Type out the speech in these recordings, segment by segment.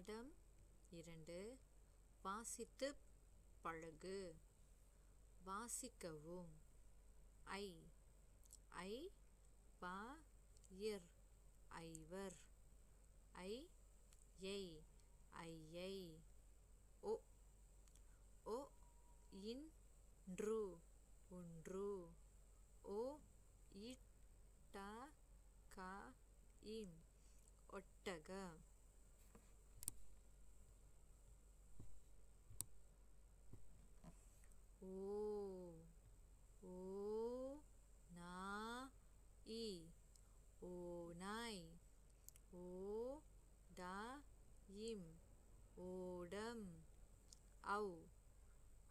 பாடம் இரண்டு. வாசித்துப் பழகு. வாசிக்கவும். ஐ. ஐ. ப இர். ஐவர். ஐ. எய் ஐயை ஓ ஒ. இன்று ஒன்று. ஓ இட்ட கா. இம் ஒட்டக ஓ ஓ நா இ ஓநாய் ஓ ட இம் ஓடம் ஔ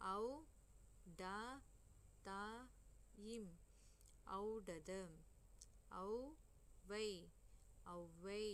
ஔ ட த இம் ஔடதம் ஔவை ஔவை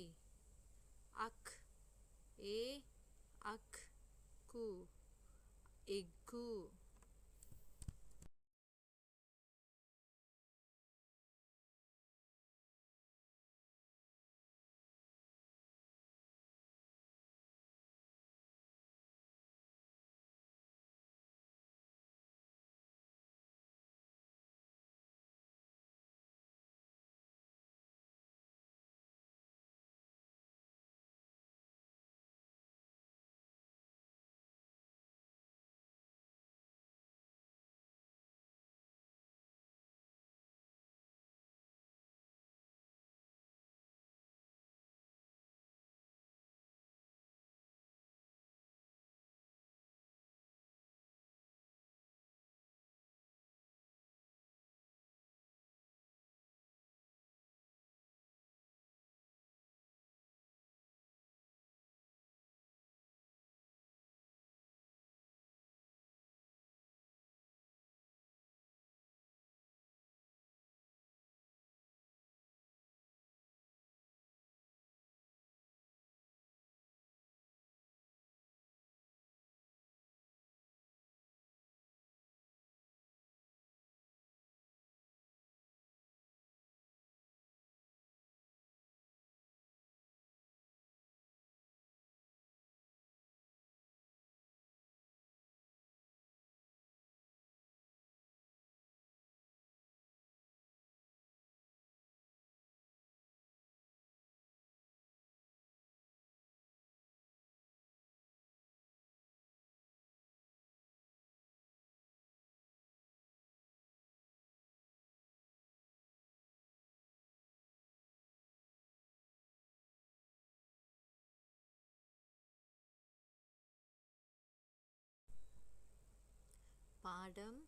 பாடம்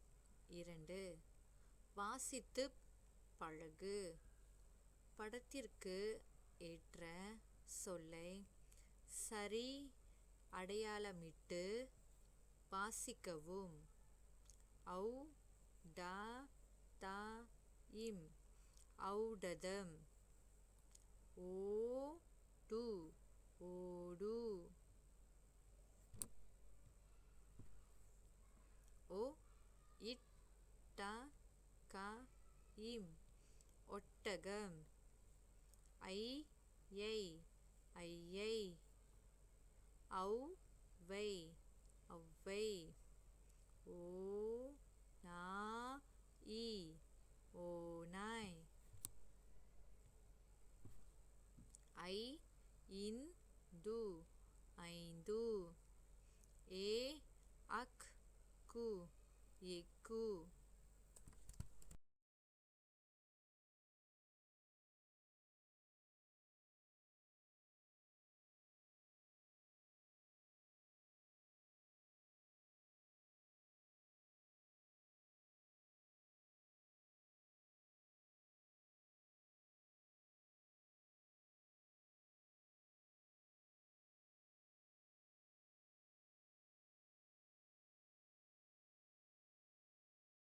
இரண்டு. வாசித்துப் பழகு. படத்திற்கு ஏற்ற சொல்லை சரி அடையாளமிட்டு வாசிக்கவும். ஔ டா தா இம் ஔடதம். ஓ டு ஓடு ஒ இட் ட க இம் ஒட்டகம். ஐ எய் ஐயை வை ஔவை. ஓ நா இ ஓநாய் ஐ இன் து ஐந்து. ஏ அக் கு எக்கு.